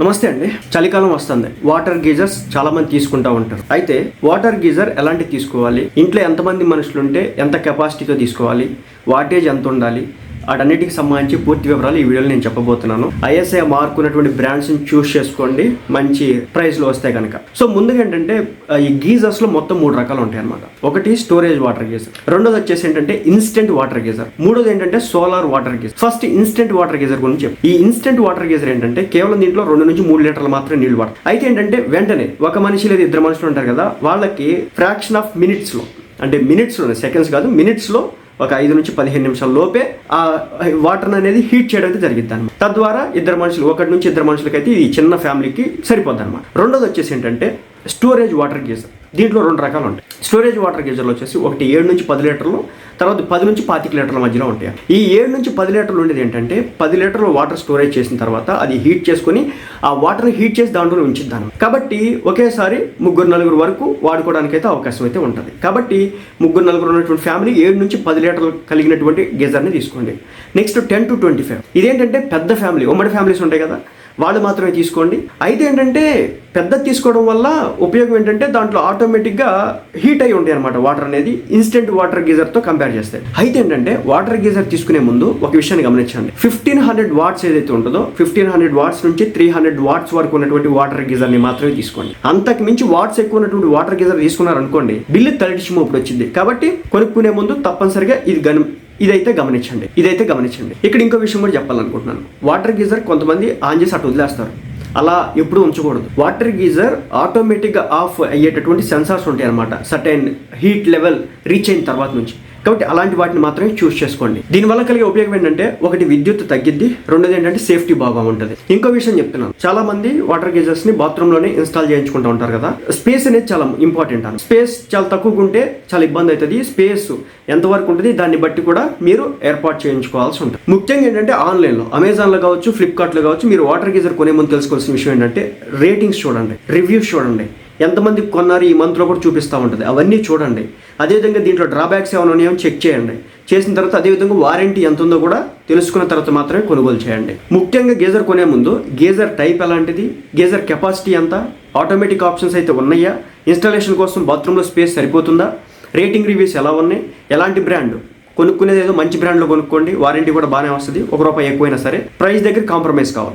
నమస్తే అండి. చలికాలం వస్తుంది. వాటర్ గీజర్స్ చాలా మంది తీసుకుంటా ఉంటారు. అయితే వాటర్ గీజర్ ఎలాంటి తీసుకోవాలి? ఇంట్లో ఎంతమంది మనుషులు ఉంటే ఎంత కెపాసిటీతో తీసుకోవాలి? వాటేజ్ ఎంత ఉండాలి వాటన్నిటికి సంబంధించి పూర్తి వివరాలు ఈ వీడియోలో నేను చెప్పబోతున్నాను. ఐఎస్ఐ మార్క్ ఉన్నటువంటి బ్రాండ్స్ని చూస్ చేసుకోండి. మంచి ప్రైస్లో వస్తాయి కనుక సో ముందుగా ఏంటంటే ఈ గీజర్స్లో మొత్తం మూడు రకాలు ఉంటాయి అనమాట ఒకటి స్టోరేజ్ వాటర్ గీజర్. రెండోది వచ్చేసి ఏంటంటే ఇన్స్టెంట్ వాటర్ గీజర్. మూడోది ఏంటంటే solar water geyser. First instant water geyser గురించి చెప్పు. ఈ ఇన్స్టెంట్ వాటర్ గీజర్ ఏంటంటే కేవలం దీంట్లో రెండు నుంచి మూడు లీటర్లు మాత్రమే నీళ్ళు వాడతారు అయితే ఏంటంటే వెంటనే ఒక మనిషి లేదా ఇద్దరు మనుషులు ఉంటారు కదా వాళ్ళకి ఫ్రాక్షన్ ఆఫ్ మినిట్స్లో అంటే మినిట్స్లో సెకండ్స్ కాదు మినిట్స్లో ఒక ఐదు నుంచి పదిహేను నిమిషాల లోపే ఆ వాటర్ అనేది హీట్ చేయడం అయితే జరిగింది అనమాట తద్వారా ఇద్దరు మనుషులు ఒకటి నుంచి ఇద్దరు మనుషులకైతే ఈ చిన్న ఫ్యామిలీకి సరిపోద్ది అనమాట రెండోది వచ్చేసి ఏంటంటే స్టోరేజ్ వాటర్ గీజర్. దీంట్లో రెండు రకాలు ఉంటాయి. స్టోరేజ్ వాటర్ గీజర్లు వచ్చేసి ఒకటి ఏడు నుంచి పది లీటర్లు తర్వాత పది నుంచి పాతిక లీటర్ల మధ్యలో ఉంటాయి. ఈ ఏడు నుంచి పది లీటర్లు ఉండేది ఏంటంటే పది లీటర్లు వాటర్ స్టోరేజ్ చేసిన తర్వాత అది హీట్ చేసుకొని ఆ వాటర్ని హీట్ చేసి దాంట్లో ఉంచిద్దాను కాబట్టి ఒకేసారి ముగ్గురు నలుగురు వరకు వాడుకోవడానికి అయితే అవకాశం అయితే ఉంటుంది. కాబట్టి ముగ్గురు నలుగురు ఉన్నటువంటి ఫ్యామిలీ ఏడు నుంచి పది లీటర్లు కలిగినటువంటి గీజర్ని తీసుకోండి. Next ten to twenty five. ఇదేంటంటే పెద్ద ఫ్యామిలీ ఉమ్మడి ఫ్యామిలీస్ ఉంటాయి కదా వాళ్ళు మాత్రమే తీసుకోండి. అయితే ఏంటంటే పెద్దది తీసుకోవడం వల్ల ఉపయోగం ఏంటంటే దాంట్లో ఆటోమేటిక్గా హీట్ అయి ఉంటాయి అనమాట వాటర్ అనేది. ఇన్స్టెంట్ వాటర్ గీజర్తో కంపేర్ చేస్తే. అయితే ఏంటంటే వాటర్ గీజర్ తీసుకునే ముందు ఒక విషయాన్ని గమనించండి. ఫిఫ్టీన్ హండ్రెడ్ వాట్స్ ఏదైతే ఉంటుందో ఫిఫ్టీన్ హండ్రెడ్ వాట్స్ నుంచి త్రీ హండ్రెడ్ వాట్స్ వరకు ఉన్నటువంటి వాటర్ గీజర్ని మాత్రమే తీసుకోండి. అంతకు మించి వాట్స్ ఎక్కువ ఉన్నటువంటి వాటర్ గీజర్ తీసుకున్నారనుకోండి బిల్లు తడిచి మోపుడు వచ్చింది. కాబట్టి కొనుక్కునే ముందు తప్పనిసరిగా ఇది గని ఇదైతే గమనించండి ఇదైతే గమనించండి. ఇక్కడ ఇంకో విషయం కూడా చెప్పాలనుకుంటున్నాను. వాటర్ గీజర్ కొంతమంది ఆన్ చేసి అటు వదిలేస్తారు. అలా ఎప్పుడు ఉంచకూడదు. వాటర్ గీజర్ ఆటోమేటిక్గా ఆఫ్ అయ్యేటటువంటి సెన్సార్స్ ఉంటాయి అనమాట సర్టైన్ హీట్ లెవెల్ రీచ్ అయిన తర్వాత నుంచి. కాబట్టి అలాంటి వాటిని మాత్రమే చూస్ చేసుకోండి. దీనివల్ల కలిగే ఉపయోగం ఏంటంటే ఒకటి విద్యుత్ తగ్గిద్ది రెండోది ఏంటంటే సేఫ్టీ బాగా ఉంటుంది. ఇంకో విషయం చెప్తున్నాను. చాలా మంది వాటర్ గీజర్స్ని బాత్రూమ్లోనే ఇన్స్టాల్ చేయించుకుంటూ ఉంటారు కదా. స్పేస్ అనేది చాలా ఇంపార్టెంట్ అని. స్పేస్ చాలా తక్కువగా ఉంటే చాలా ఇబ్బంది అవుతుంది. స్పేస్ ఎంతవరకు ఉంటుంది దాన్ని బట్టి కూడా మీరు ఏర్పాటు చేయించుకోవాల్సి ఉంటుంది. ముఖ్యంగా ఏంటంటే ఆన్లైన్లో అమెజాన్లో కావచ్చు ఫ్లిప్కార్ట్లో కావచ్చు మీరు వాటర్ గీజర్ కొనే ముందు తెలుసుకోవాల్సిన విషయం ఏంటంటే రేటింగ్స్ చూడండి రివ్యూస్ చూడండి. ఎంతమంది కొన్నారు ఈ మంత్లో కూడా చూపిస్తూ ఉంటుంది. అవన్నీ చూడండి. అదేవిధంగా దీంట్లో డ్రాబ్యాక్స్ ఏమైనా ఉన్నాయో చెక్ చేయండి. చేసిన తర్వాత అదేవిధంగా వారంటీ ఎంత ఉందో కూడా తెలుసుకున్న తర్వాత మాత్రమే కొనుగోలు చేయండి. ముఖ్యంగా గేజర్ కొనే ముందు గేజర్ టైప్ ఎలాంటిది? గేజర్ కెపాసిటీ ఎంత? ఆటోమేటిక్ ఆప్షన్స్ అయితే ఉన్నాయా? ఇన్స్టాలేషన్ కోసం బాత్రూంలో స్పేస్ సరిపోతుందా? రేటింగ్ రివ్యూస్ ఎలా ఉన్నాయి? ఎలాంటి బ్రాండ్? కొనుక్కునేది ఏదో మంచి బ్రాండ్లో కొనుక్కోండి. వారంటీ కూడా బాగానే వస్తుంది. ఒక రూపాయి ఎక్కువైనా సరే. ప్రైస్ దగ్గర కాంప్రమైజ్ కావాలి.